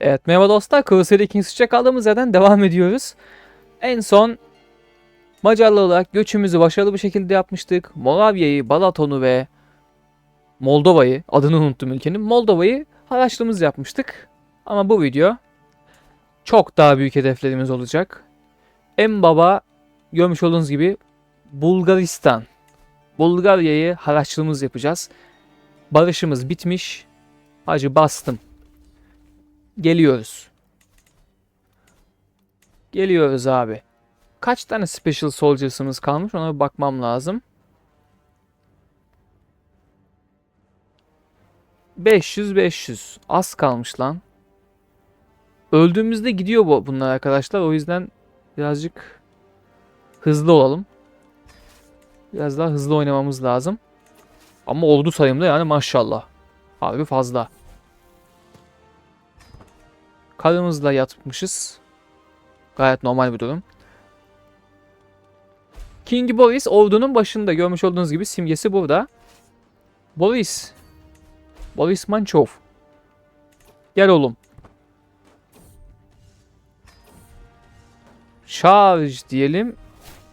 Evet merhaba dostlar. Crusader sıçra kaldığımız yerden devam ediyoruz. En son Macarlı olarak göçümüzü başarılı bir şekilde yapmıştık. Moravya'yı, Balaton'u ve Moldova'yı, adını unuttum ülkenin, Moldova'yı haraçlığımız yapmıştık. Ama bu video çok daha büyük hedeflerimiz olacak. En baba görmüş olduğunuz gibi Bulgaristan. Bulgarya'yı haraçlığımız yapacağız. Barışımız bitmiş. Hacı bastım. Geliyoruz. Geliyoruz abi. Kaç tane Special Soldiers'ımız kalmış ona bir bakmam lazım. 500 500. Az kalmış lan. Öldüğümüzde gidiyor bu bunlar arkadaşlar. O yüzden birazcık hızlı olalım. Biraz daha hızlı oynamamız lazım. Ama ordu sayımda yani maşallah. Harbi fazla. Karımızla yatmışız. Gayet normal bir durum. King Boris ordunun başında görmüş olduğunuz gibi simgesi burada. Boris. Boris Manchov. Gel oğlum. Charge diyelim.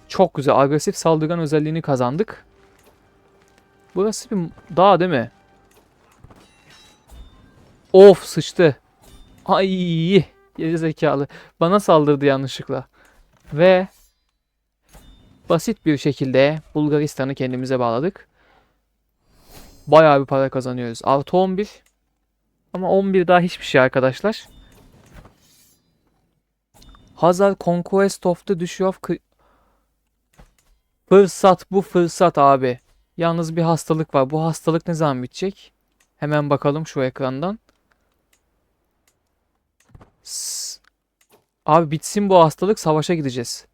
Çok güzel. Agresif saldırgan özelliğini kazandık. Burası bir dağ değil mi? Of sıçtı. Ay geri zekalı. Bana saldırdı yanlışlıkla. Ve basit bir şekilde Bulgaristan'ı kendimize bağladık. Bayağı bir para kazanıyoruz. Artı 11. Ama 11 daha hiçbir şey arkadaşlar. Hazar Conquest of the Duchy of Fırsat bu fırsat abi. Yalnız bir hastalık var. Bu hastalık ne zaman bitecek? Hemen bakalım şu ekrandan. Abi bitsin bu hastalık savaşa gideceğiz.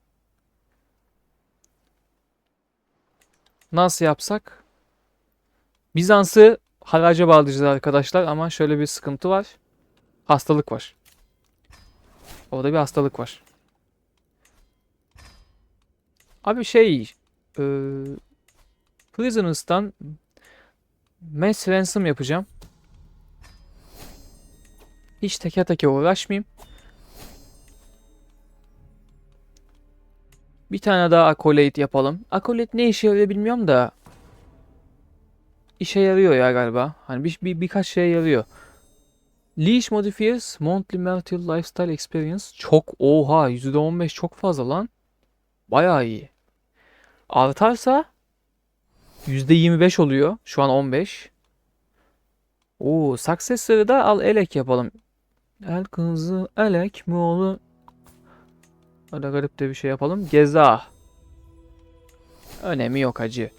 Nasıl yapsak? Bizans'ı haraca bağlayacağız arkadaşlar ama şöyle bir sıkıntı var. Hastalık var. Orada bir hastalık var. Abi şey e, Prisoners'tan Mass Ransom yapacağım. Hiç teke teke uğraşmayayım. Bir tane daha Accolade yapalım. Accolade ne işe yarıyor bilmiyorum da işe yarıyor ya galiba. Hani bir, bir birkaç şeye yarıyor. Leash Modifiers Monthly Marital Lifestyle Experience çok oha %15 çok fazla lan. Bayağı iyi. Artarsa %25 oluyor. Şu an 15. Oo, Successor'ı da al elek yapalım. El kızı elek mi oğlu? Öyle garip de bir şey yapalım. Geza. Önemi yok hacı.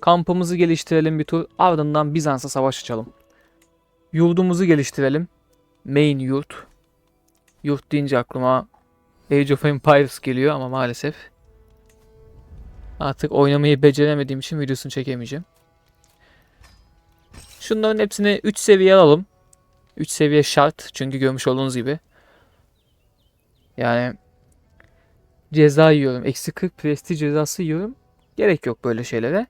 Kampımızı geliştirelim bir tur. Ardından Bizans'a savaş açalım. Yurdumuzu geliştirelim. Main yurt. Yurt deyince aklıma Age of Empires geliyor ama maalesef artık oynamayı beceremediğim için videosunu çekemeyeceğim. Şunların hepsini 3 seviye alalım. 3 seviye şart çünkü görmüş olduğunuz gibi. Yani ceza yiyorum. Eksi 40 prestij cezası yiyorum. Gerek yok böyle şeylere.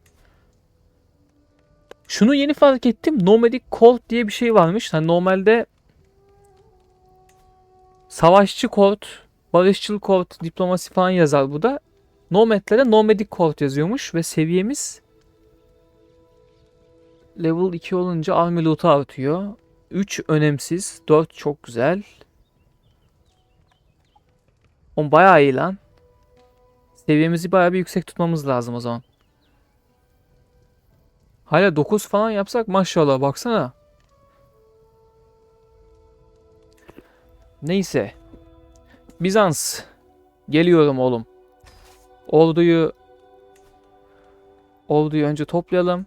Şunu yeni fark ettim. Nomadic Court diye bir şey varmış. Hani normalde savaşçı court, barışçıl court, diplomasi falan yazar bu da. Nomadlere Nomadic Court yazıyormuş ve seviyemiz level 2 olunca army loot'u artıyor. 3 önemsiz, 4 çok güzel. On bayağı iyi lan. Seviyemizi bayağı bir yüksek tutmamız lazım o zaman. Hala 9 falan yapsak maşallah baksana. Neyse. Bizans. Geliyorum oğlum. Orduyu Orduyu önce toplayalım.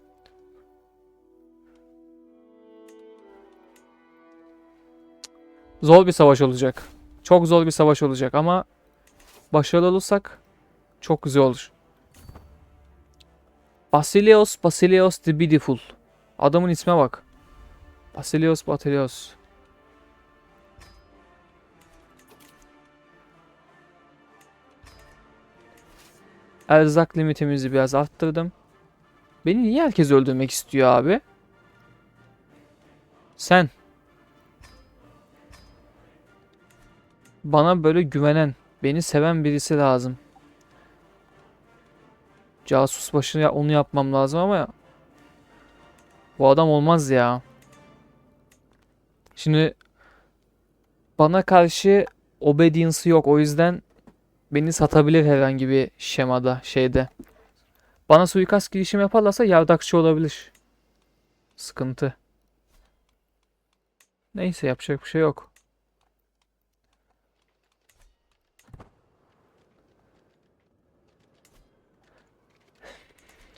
Zor bir savaş olacak. Çok zor bir savaş olacak ama başarılı olursak çok güzel olur. Basileos, Basileos the Beautiful. Adamın isme bak. Basileos, Basileos. Erzak limitimizi biraz arttırdım. Beni niye herkes öldürmek istiyor abi? Sen. Bana böyle güvenen, beni seven birisi lazım. Casus başına ya- onu yapmam lazım ama bu adam olmaz ya. Şimdi bana karşı obedience yok. O yüzden beni satabilir herhangi bir şemada, şeyde. Bana suikast girişimi yaparlarsa yardakçı olabilir. Sıkıntı. Neyse yapacak bir şey yok.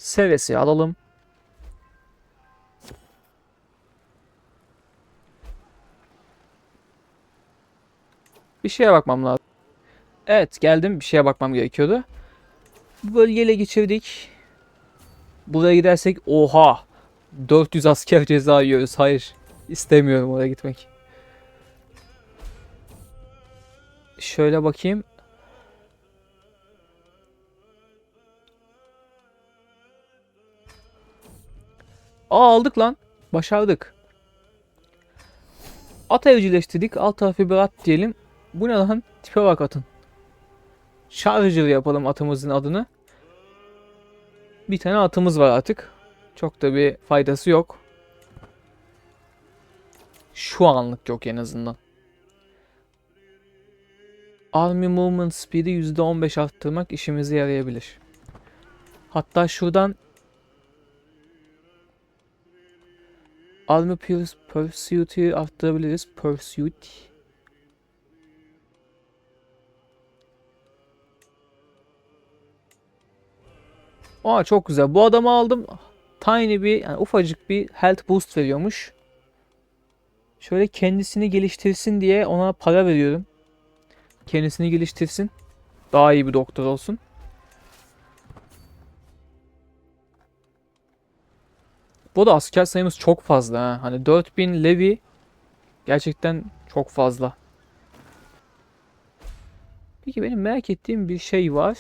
Sevesi alalım. Bir şeye bakmam lazım. Evet geldim. Bir şeye bakmam gerekiyordu. Bu bölgeyi ele geçirdik. Buraya gidersek oha 400 asker ceza yiyoruz. Hayır. istemiyorum oraya gitmek. Şöyle bakayım. Aa aldık lan. Başardık. At evcilleştirdik. Alt tarafı bir at diyelim. Bu ne lan? Tipe bak atın. Charger yapalım atımızın adını. Bir tane atımız var artık. Çok da bir faydası yok. Şu anlık yok en azından. Army Movement Speed'i %15 arttırmak işimize yarayabilir. Hatta şuradan Purs- Pursuit'i arttırabiliriz. Pursuit. Aa çok güzel. Bu adamı aldım. Tiny bir, yani ufacık bir health boost veriyormuş. Şöyle kendisini geliştirsin diye ona para veriyorum. Kendisini geliştirsin. Daha iyi bir doktor olsun. Bu da asker sayımız çok fazla ha. Hani 4000 levi gerçekten çok fazla. Peki benim merak ettiğim bir şey var.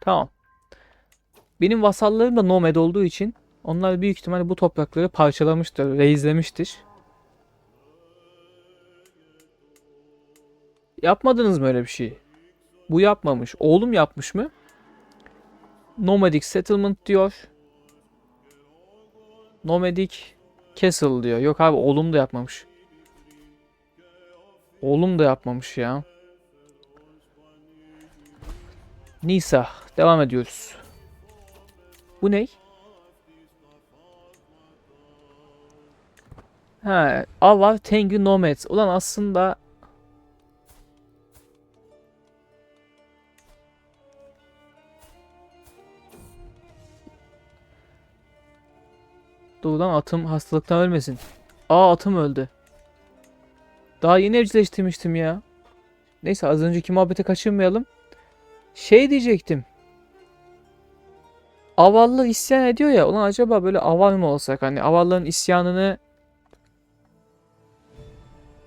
Tamam. Benim vasallarım da nomad olduğu için onlar büyük ihtimalle bu toprakları parçalamıştır, reizlemiştir. Yapmadınız mı öyle bir şey? Bu yapmamış. Oğlum yapmış mı? Nomadic Settlement diyor. Nomadic Castle diyor. Yok abi oğlum da yapmamış. Oğlum da yapmamış ya. Nisa. Devam ediyoruz. Bu ne? Ha, Avar Tengu Nomads. Ulan aslında Doğudan atım hastalıktan ölmesin. Aa atım öldü. Daha yeni evcilleştirmiştim ya. Neyse az önceki muhabbete kaçırmayalım. Şey diyecektim. Avallı isyan ediyor ya. Ulan acaba böyle aval mı olsak? Hani avalların isyanını...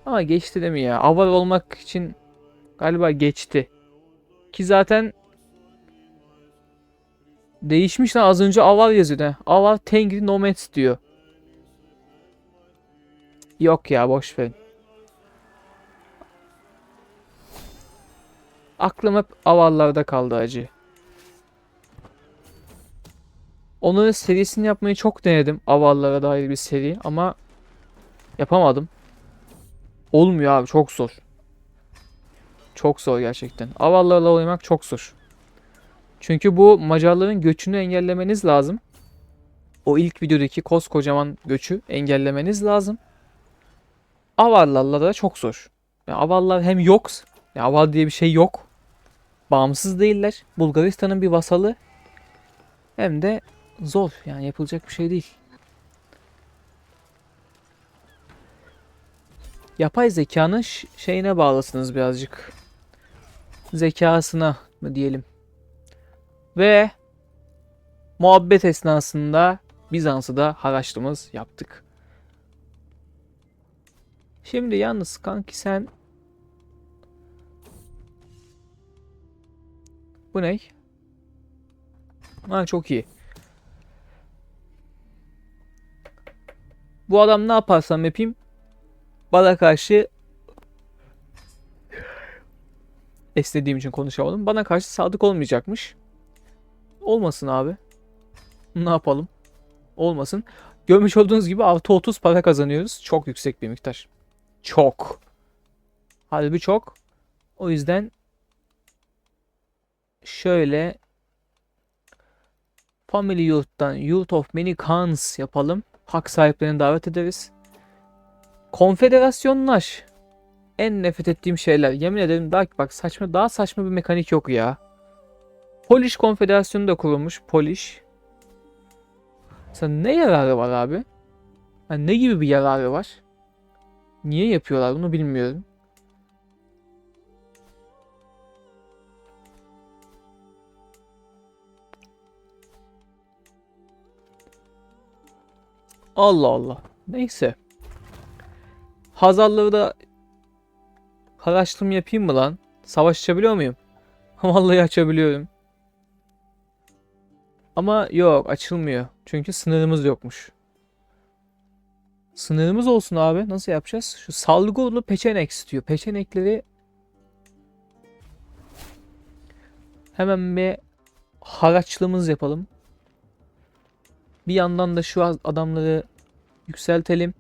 Ama geçti değil mi ya? Aval olmak için galiba geçti. Ki zaten değişmiş lan az önce aval yazıyordu. ha. Aval Tengri Nomads diyor. Yok ya boş verin. Aklım hep avallarda kaldı acı. Onların serisini yapmayı çok denedim. Avallara dair bir seri ama yapamadım. Olmuyor abi çok zor. Çok zor gerçekten. Avallarla oynamak çok zor. Çünkü bu Macarların göçünü engellemeniz lazım. O ilk videodaki koskocaman göçü engellemeniz lazım. Avarlarla da çok zor. Yani Avarlar hem yok, yani Avar diye bir şey yok. Bağımsız değiller. Bulgaristan'ın bir vasalı. Hem de zor. Yani yapılacak bir şey değil. Yapay zekanın şeyine bağlısınız birazcık. Zekasına mı diyelim. Ve muhabbet esnasında Bizans'ı da haraçlımız yaptık. Şimdi yalnız kanki sen Bu ne? Ha çok iyi. Bu adam ne yaparsam yapayım bana karşı Esnediğim için konuşamadım. Bana karşı sadık olmayacakmış. Olmasın abi. Ne yapalım? Olmasın. Görmüş olduğunuz gibi artı 30 para kazanıyoruz. Çok yüksek bir miktar. Çok. Halbuki çok. O yüzden şöyle Family Yurt'tan Yurt of Many Khans yapalım. Hak sahiplerini davet ederiz. Konfederasyonlaş. En nefret ettiğim şeyler. Yemin ederim daha bak saçma daha saçma bir mekanik yok ya. Polish Konfederasyonu da kurulmuş. Polish. Sen ne yararı var abi? Yani ne gibi bir yararı var? Niye yapıyorlar bunu bilmiyorum. Allah Allah. Neyse. Hazarları da araştırma yapayım mı lan? Savaş açabiliyor muyum? Vallahi açabiliyorum. Ama yok açılmıyor. Çünkü sınırımız yokmuş. Sınırımız olsun abi. Nasıl yapacağız? Şu salgılı peçenek istiyor. Peçenekleri hemen bir haraçlığımız yapalım. Bir yandan da şu adamları yükseltelim.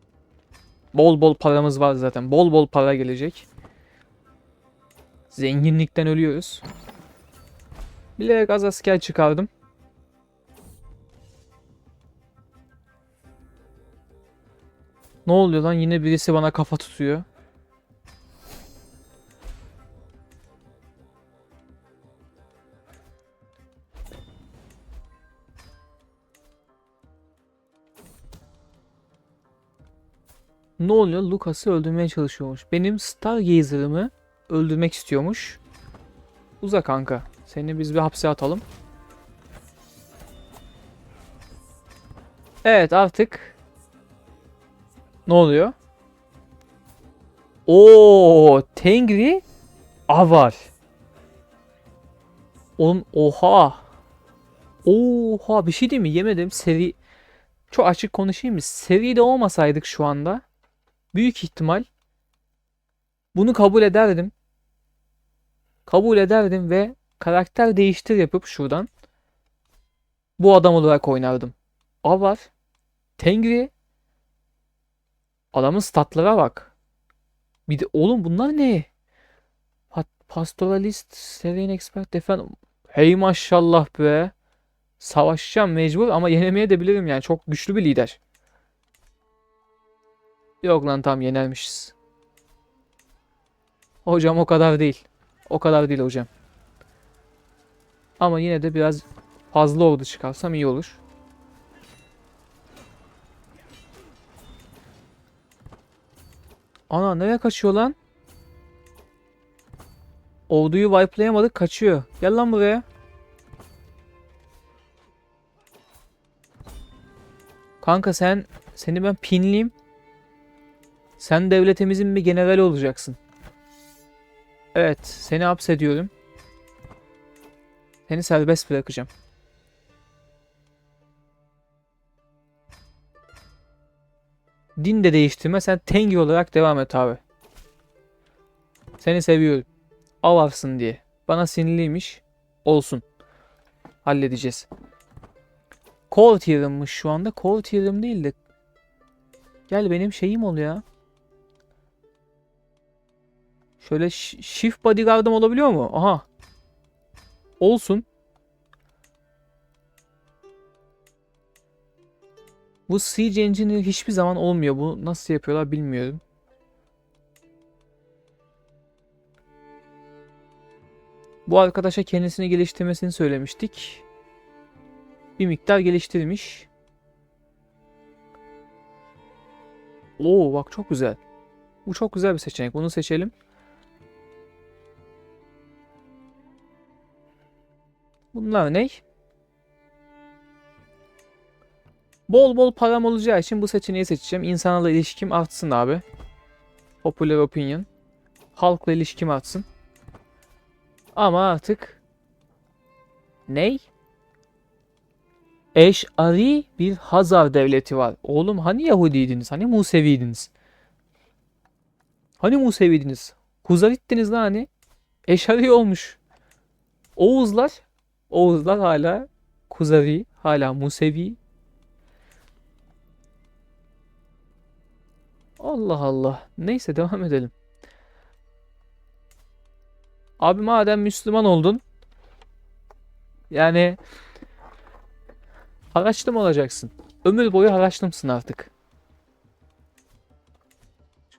Bol bol paramız var zaten. Bol bol para gelecek. Zenginlikten ölüyoruz. Bilerek az asker çıkardım. Ne oluyor lan? Yine birisi bana kafa tutuyor. Ne oluyor? Lucas'ı öldürmeye çalışıyormuş. Benim Stargazer'ımı öldürmek istiyormuş. Uza kanka. Seni biz bir hapse atalım. Evet artık. Ne oluyor? Oo, Tengri Avar. Oğlum oha. Oha bir şey değil mi? Yemedim. Seri çok açık konuşayım mı? Seride olmasaydık şu anda büyük ihtimal bunu kabul ederdim. Kabul ederdim ve karakter değiştir yapıp şuradan bu adam olarak oynardım. Avar, Tengri, adamın statlara bak. Bir de oğlum bunlar ne? Pa pastoralist, Serene Expert, Defend. Hey maşallah be. Savaşacağım mecbur ama yenemeye de bilirim yani. Çok güçlü bir lider. Yok lan tam yenermişiz. Hocam o kadar değil. O kadar değil hocam. Ama yine de biraz fazla ordu çıkarsam iyi olur. Ana nereye kaçıyor lan? Orduyu wipelayamadık kaçıyor. Gel lan buraya. Kanka sen seni ben pinleyeyim. Sen devletimizin bir generali olacaksın. Evet, seni hapsediyorum. Seni serbest bırakacağım. Din de değiştirme. Sen Tengi olarak devam et abi. Seni seviyorum. Avarsın diye. Bana sinirliymiş. Olsun. Halledeceğiz. Core tier'ımmış şu anda. Core tier'ım değil de. Gel benim şeyim ol ya. Şöyle shift bodyguard'ım olabiliyor mu? Aha. Olsun. Bu Siege Engineer hiçbir zaman olmuyor. Bu nasıl yapıyorlar bilmiyorum. Bu arkadaşa kendisini geliştirmesini söylemiştik. Bir miktar geliştirmiş. Oo bak çok güzel. Bu çok güzel bir seçenek. Bunu seçelim. Bunlar ne? Bol bol param olacağı için bu seçeneği seçeceğim. İnsanlarla ilişkim artsın abi. Popular opinion. Halkla ilişkim artsın. Ama artık ney? Eş'ari bir Hazar devleti var. Oğlum hani Yahudiydiniz? Hani Museviydiniz? Hani Museviydiniz? Huzarittiniz lan hani? Eşari olmuş. Oğuzlar Oğuzlar hala Kuzavi, hala Musevi. Allah Allah. Neyse devam edelim. Abi madem Müslüman oldun yani haraçlı mı olacaksın? Ömür boyu haraçlı mısın artık?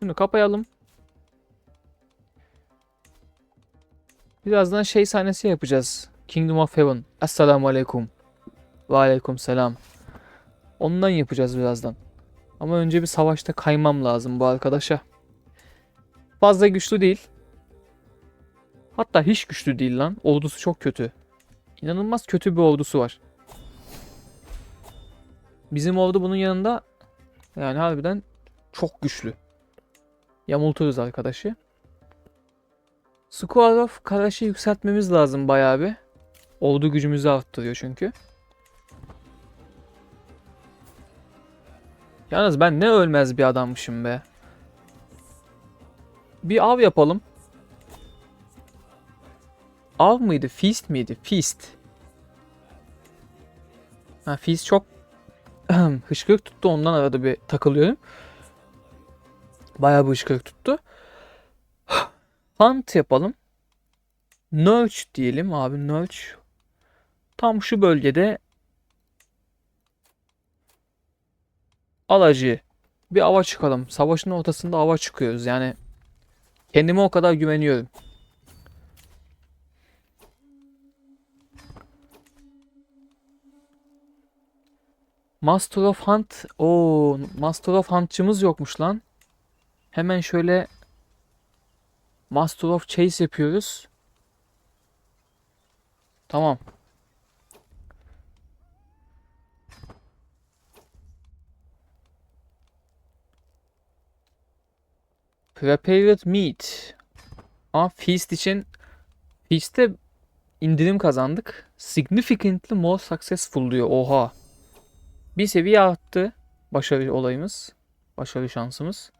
Şunu kapayalım. Birazdan şey sahnesi yapacağız. Kingdom of Heaven. Esselamu Aleyküm. Ve Aleyküm Selam. Ondan yapacağız birazdan. Ama önce bir savaşta kaymam lazım bu arkadaşa. Fazla güçlü değil. Hatta hiç güçlü değil lan. Ordusu çok kötü. İnanılmaz kötü bir ordusu var. Bizim ordu bunun yanında yani harbiden çok güçlü. Yamulturuz arkadaşı. Squad of Karaş'ı yükseltmemiz lazım bayağı bir. Ordu gücümüzü arttırıyor çünkü. Yalnız ben ne ölmez bir adammışım be. Bir av yapalım. Av mıydı? Feast miydi? Feast. Ha, feast çok hışkırık tuttu ondan arada bir takılıyorum. Bayağı bir hışkırık tuttu. Hunt yapalım. Nurch diyelim abi Nurch. Tam şu bölgede alacı bir ava çıkalım. Savaşın ortasında ava çıkıyoruz. Yani kendime o kadar güveniyorum. Master of Hunt. O Master of Hunt'çımız yokmuş lan. Hemen şöyle Master of Chase yapıyoruz. Tamam. Prepared Meat. Aa, Feast için Feast'te indirim kazandık. Significantly more successful diyor. Oha. Bir seviye arttı. Başarı olayımız. Başarı şansımız.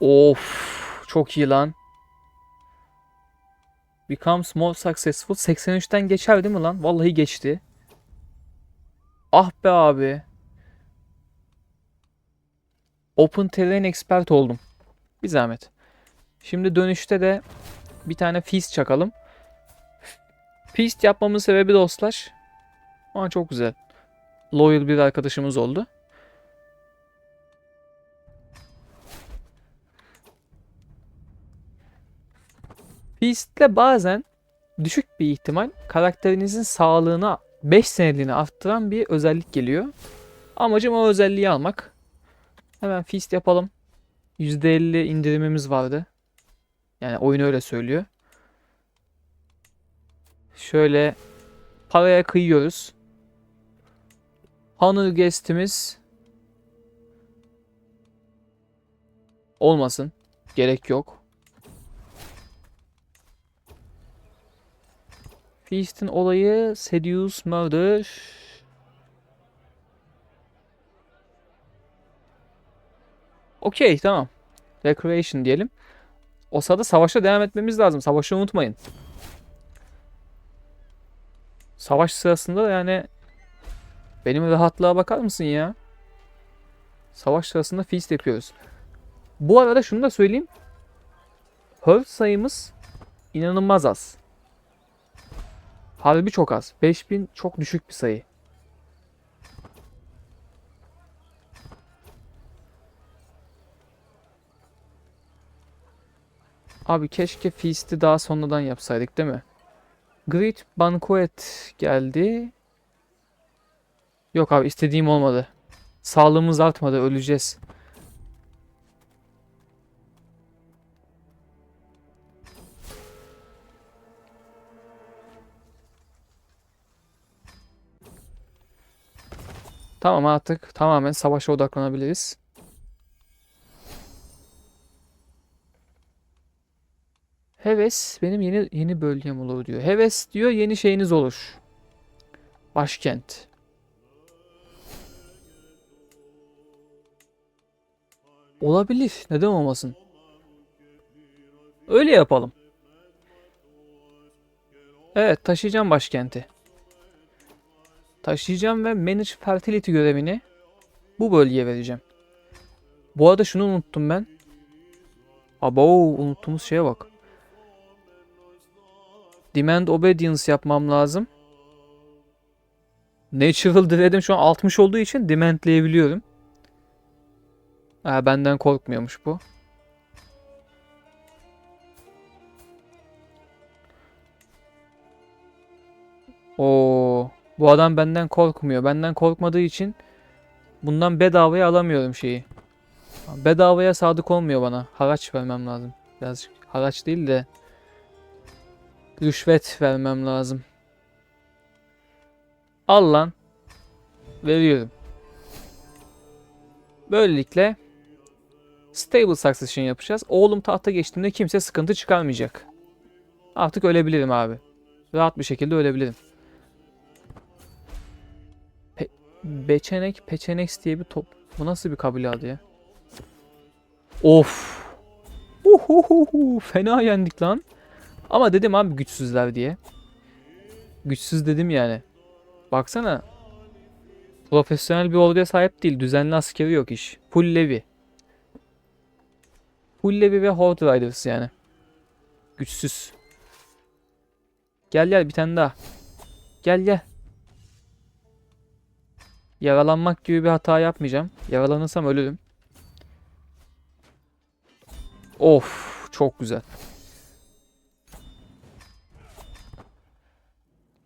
Of. Çok iyi lan. Becomes more successful. 83'ten geçer değil mi lan? Vallahi geçti. Ah be abi. Open Terrain Expert oldum. Bir zahmet. Şimdi dönüşte de bir tane Feast çakalım. Feast yapmamın sebebi dostlar. Aa çok güzel. Loyal bir arkadaşımız oldu. Feast'le bazen düşük bir ihtimal karakterinizin sağlığına 5 seneliğine arttıran bir özellik geliyor. Amacım o özelliği almak. Hemen Feast yapalım. %50 indirimimiz vardı. Yani oyun öyle söylüyor. Şöyle paraya kıyıyoruz. Honor guest'imiz olmasın. Gerek yok. Feast'in olayı Seduce Murder. Okey tamam. Recreation diyelim. O sırada savaşa devam etmemiz lazım. Savaşı unutmayın. Savaş sırasında da yani benim rahatlığa bakar mısın ya? Savaş sırasında feast yapıyoruz. Bu arada şunu da söyleyeyim. Herd sayımız inanılmaz az. Harbi çok az. 5000 çok düşük bir sayı. Abi keşke Feast'i daha sonradan yapsaydık değil mi? Great Banquet geldi. Yok abi istediğim olmadı. Sağlığımız artmadı öleceğiz. Tamam artık tamamen savaşa odaklanabiliriz. Heves benim yeni yeni bölgem olur diyor. Heves diyor yeni şeyiniz olur. Başkent. Olabilir. Neden olmasın? Öyle yapalım. Evet taşıyacağım başkenti. Taşıyacağım ve Manage Fertility görevini bu bölgeye vereceğim. Bu arada şunu unuttum ben. Abo unuttuğumuz şeye bak. Demand Obedience yapmam lazım. Natural Dread'im şu an 60 olduğu için demandleyebiliyorum. Ha, benden korkmuyormuş bu. Oo, bu adam benden korkmuyor. Benden korkmadığı için bundan bedavaya alamıyorum şeyi. Bedavaya sadık olmuyor bana. Haraç vermem lazım. Birazcık haraç değil de rüşvet vermem lazım. Al lan. Veriyorum. Böylelikle stable succession yapacağız. Oğlum tahta geçtiğinde kimse sıkıntı çıkarmayacak. Artık ölebilirim abi. Rahat bir şekilde ölebilirim. Pe Beçenek, Peçenex diye bir top. Bu nasıl bir kabile adı ya? Of. Uhuhuhu. Fena yendik lan. Ama dedim abi güçsüzler diye. Güçsüz dedim yani. Baksana. Profesyonel bir orduya sahip değil. Düzenli askeri yok iş. Full levi. Full levi ve Horde Riders yani. Güçsüz. Gel gel bir tane daha. Gel gel. Yaralanmak gibi bir hata yapmayacağım. Yaralanırsam ölürüm. Of çok güzel.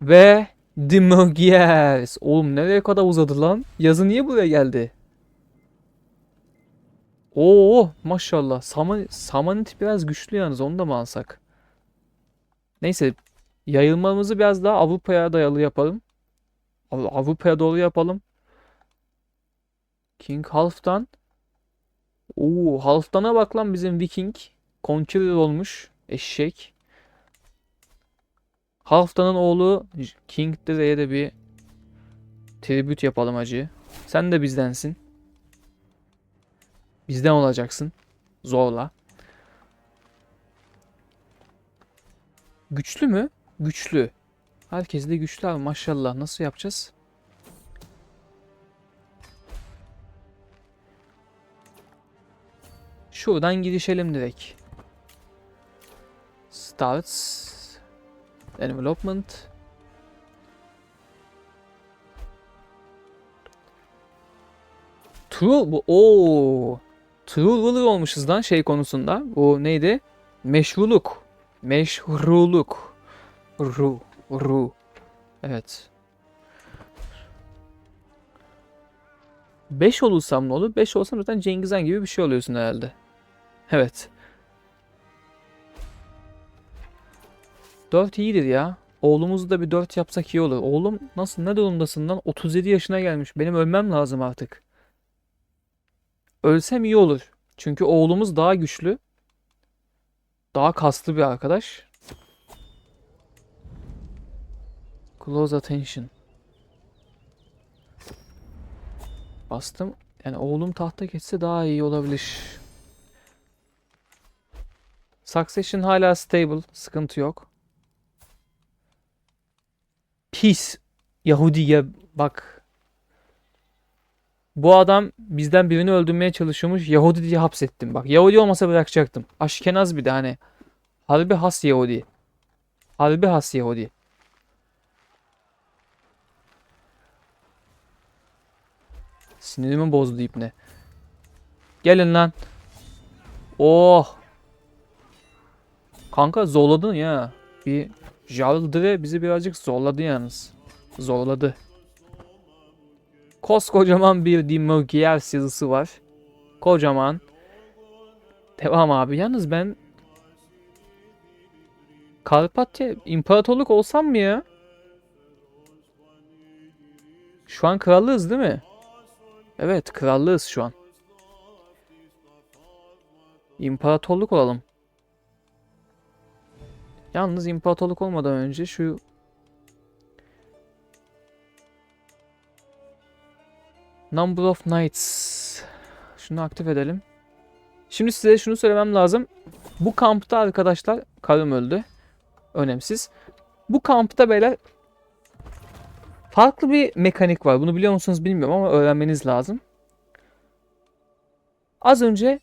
Ve Dimogiers. Oğlum nereye kadar uzadı lan? Yazı niye buraya geldi? Oo maşallah. Saman, Samanit biraz güçlü yalnız onu da mı alsak? Neyse yayılmamızı biraz daha Avrupa'ya dayalı yapalım. Av- Avrupa'ya doğru yapalım. King Halfdan. Oo Halfdan'a bak lan bizim Viking. Conqueror olmuş. Eşek. Halfdan'ın oğlu King Dre'ye de bir tribute yapalım acı. Sen de bizdensin. Bizden olacaksın. Zorla. Güçlü mü? Güçlü. Herkes de güçlü abi maşallah. Nasıl yapacağız? Şuradan girişelim direkt. Starts. Development. True bu o True olmuşuz lan şey konusunda. Bu neydi? Meşruluk. Meşruluk. Ru. Ru. Evet. 5 olursam ne olur? 5 olsam zaten Cengiz Han gibi bir şey oluyorsun herhalde. Evet. 4 iyidir ya. Oğlumuzu da bir 4 yapsak iyi olur. Oğlum nasıl ne durumdasın lan? 37 yaşına gelmiş. Benim ölmem lazım artık. Ölsem iyi olur. Çünkü oğlumuz daha güçlü. Daha kaslı bir arkadaş. Close attention. Bastım. Yani oğlum tahta geçse daha iyi olabilir. Succession hala stable. Sıkıntı yok. Pis Yahudi'ye bak. Bu adam bizden birini öldürmeye çalışıyormuş. Yahudi diye hapsettim. Bak Yahudi olmasa bırakacaktım. Aşkenaz bir de hani. Harbi has Yahudi. Harbi has Yahudi. Sinirimi bozdu ipne. Gelin lan. Oh. Kanka zorladın ya. Bir Jaldre bizi birazcık zorladı yalnız. Zorladı. Koskocaman bir Dimogier yazısı var. Kocaman. Devam abi. Yalnız ben Karpatya imparatorluk olsam mı ya? Şu an krallığız değil mi? Evet krallığız şu an. İmparatorluk olalım. Yalnız imparatorluk olmadan önce şu Number of Knights. Şunu aktif edelim. Şimdi size şunu söylemem lazım. Bu kampta arkadaşlar karım öldü. Önemsiz. Bu kampta beyler farklı bir mekanik var. Bunu biliyor musunuz bilmiyorum ama öğrenmeniz lazım. Az önce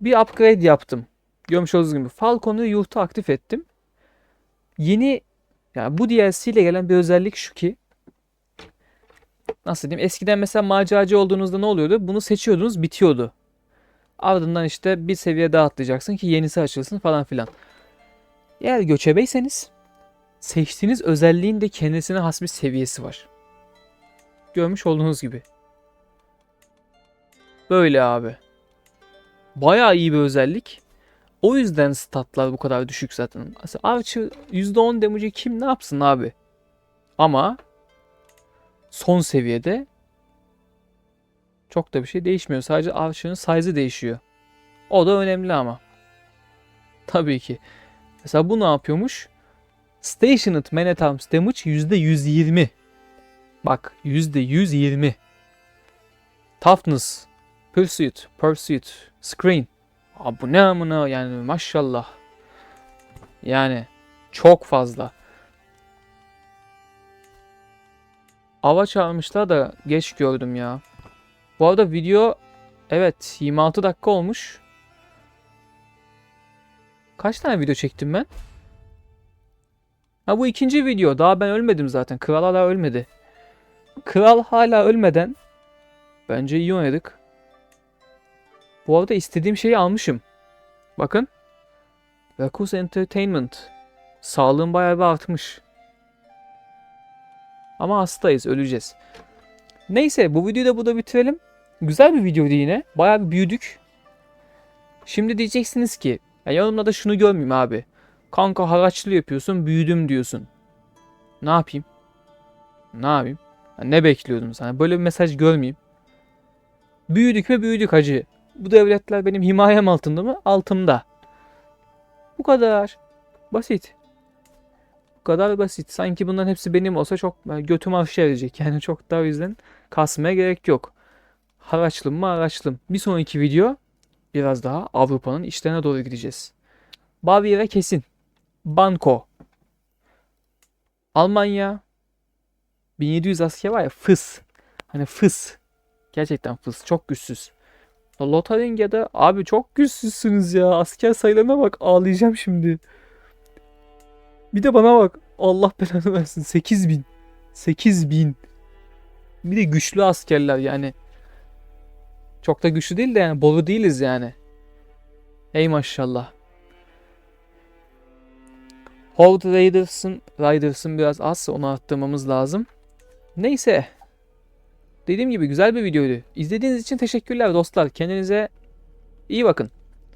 bir upgrade yaptım. Görmüş olduğunuz gibi Falcon'u yurtta aktif ettim. Yeni yani bu DLC ile gelen bir özellik şu ki nasıl diyeyim eskiden mesela maceracı olduğunuzda ne oluyordu? Bunu seçiyordunuz bitiyordu. Ardından işte bir seviye daha atlayacaksın ki yenisi açılsın falan filan. Eğer göçebeyseniz seçtiğiniz özelliğin de kendisine has bir seviyesi var. Görmüş olduğunuz gibi. Böyle abi. Bayağı iyi bir özellik. O yüzden statlar bu kadar düşük zaten. Archer %10 damage'i kim ne yapsın abi? Ama son seviyede çok da bir şey değişmiyor. Sadece Archer'ın size'ı değişiyor. O da önemli ama. Tabii ki. Mesela bu ne yapıyormuş? Stationed Man at Arms damage %120. Bak %120. Toughness, Pursuit, Pursuit, Screen. Abi bu ne amına yani maşallah. Yani çok fazla. Ava çağırmışlar da geç gördüm ya. Bu arada video evet 26 dakika olmuş. Kaç tane video çektim ben? Ha bu ikinci video. Daha ben ölmedim zaten. Kral hala ölmedi. Kral hala ölmeden bence iyi oynadık. Bu arada istediğim şeyi almışım. Bakın. Rakus Entertainment. Sağlığım bayağı bir artmış. Ama hastayız, öleceğiz. Neyse bu videoyu da burada bitirelim. Güzel bir videoydu yine. Bayağı bir büyüdük. Şimdi diyeceksiniz ki ya yorumlarda şunu görmeyeyim abi. Kanka haraçlı yapıyorsun, büyüdüm diyorsun. Ne yapayım? Ne yapayım? Ya ne bekliyordun sana? Böyle bir mesaj görmeyeyim. Büyüdük ve büyüdük hacı. Bu devletler benim himayem altında mı? Altımda. Bu kadar. Basit. Bu kadar basit. Sanki bunların hepsi benim olsa çok yani götüm aşağı verecek. Yani çok daha o yüzden kasmaya gerek yok. Haraçlım mı haraçlım. Bir sonraki video biraz daha Avrupa'nın içlerine doğru gideceğiz. Baviera kesin. Banko. Almanya 1700 asker var ya fıs. Hani fıs. Gerçekten fıs. Çok güçsüz. Lotaringia'da abi çok güçsüzsünüz ya. Asker sayılarına bak ağlayacağım şimdi. Bir de bana bak. Allah belanı versin. 8000. 8000. Bir de güçlü askerler yani. Çok da güçlü değil de yani boru değiliz yani. Ey maşallah. Horde Raiders'ın Raiders'ın biraz az onu arttırmamız lazım. Neyse. Dediğim gibi güzel bir videoydu. İzlediğiniz için teşekkürler dostlar. Kendinize iyi bakın.